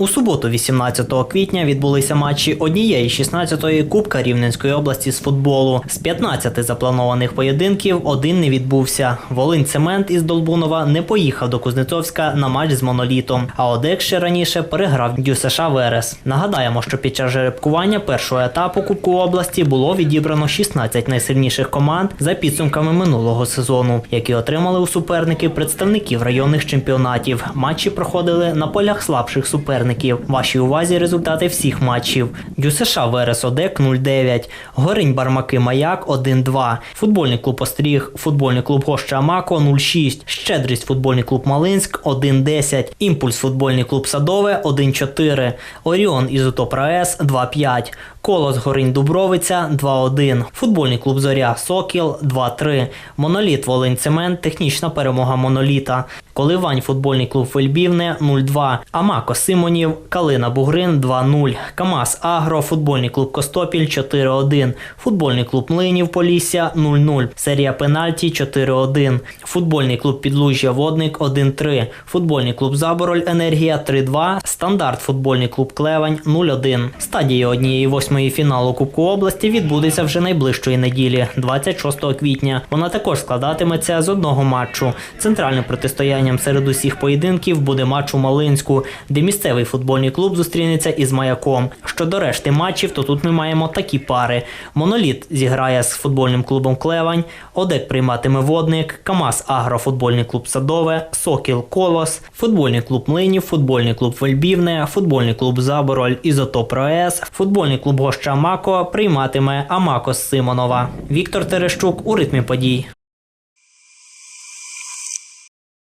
У суботу, 18 квітня, відбулися матчі однієї 16-ї Кубка Рівненської області з футболу. З 15 запланованих поєдинків один не відбувся. Волинь Цемент із Долбунова не поїхав до Кузнецовська на матч з монолітом. А Одек ще раніше переграв ДЮСШ Верес. Нагадаємо, що під час жеребкування першого етапу Кубку області було відібрано 16 найсильніших команд за підсумками минулого сезону, які отримали у суперники представників районних чемпіонатів. Матчі проходили на полях слабших суперників. Вашій увазі результати всіх матчів. ДЮСШ Верес Одек 0-9, Горинь Бармаки Маяк 1-2, футбольний клуб Остріг, футбольний клуб Гоща Амако 0-6, Щедрість футбольний клуб Малинськ 1-10, Імпульс футбольний клуб Садове 1-4, Оріон Ізотоп РаЕС 2-5, Колос Горинь Дубровиця 2-1, футбольний клуб Зоря Сокіл 2-3, Моноліт Волинь Цемент, технічна перемога Моноліта, Коливань футбольний клуб Фельбівне 0-2, Амако Симонів, Калина Бугрин 2-0, КамАЗ Агро, футбольний клуб Костопіль 4-1, футбольний клуб Млинів Полісся 0-0, серія пенальті 4-1, футбольний клуб Підлужжя Водник 1-3, футбольний клуб Забороль Енергія 3-2, стандарт футбольний клуб Клевань 0-1. Стадія однієї восьмої фіналу Кубку області відбудеться вже найближчої неділі, 26 квітня. Вона також складатиметься з одного матчу. Центральним протистоянням серед усіх поєдинків буде матч у Малинську, де місцевий футбольний клуб зустрінеться із маяком. Щодо решти матчів, то тут ми маємо такі пари: Моноліт зіграє з футбольним клубом Клевань, Одек прийматиме водник, КамАЗ Агро, футбольний клуб Садове, Сокіл Колос, футбольний клуб Млинів, футбольний клуб Вельбівне, футбольний клуб Забороль, Ізотоп РаЕС, футбольний клуб Гоща Амако прийматиме Амако з Симонова. Віктор Терещук у ритмі подій.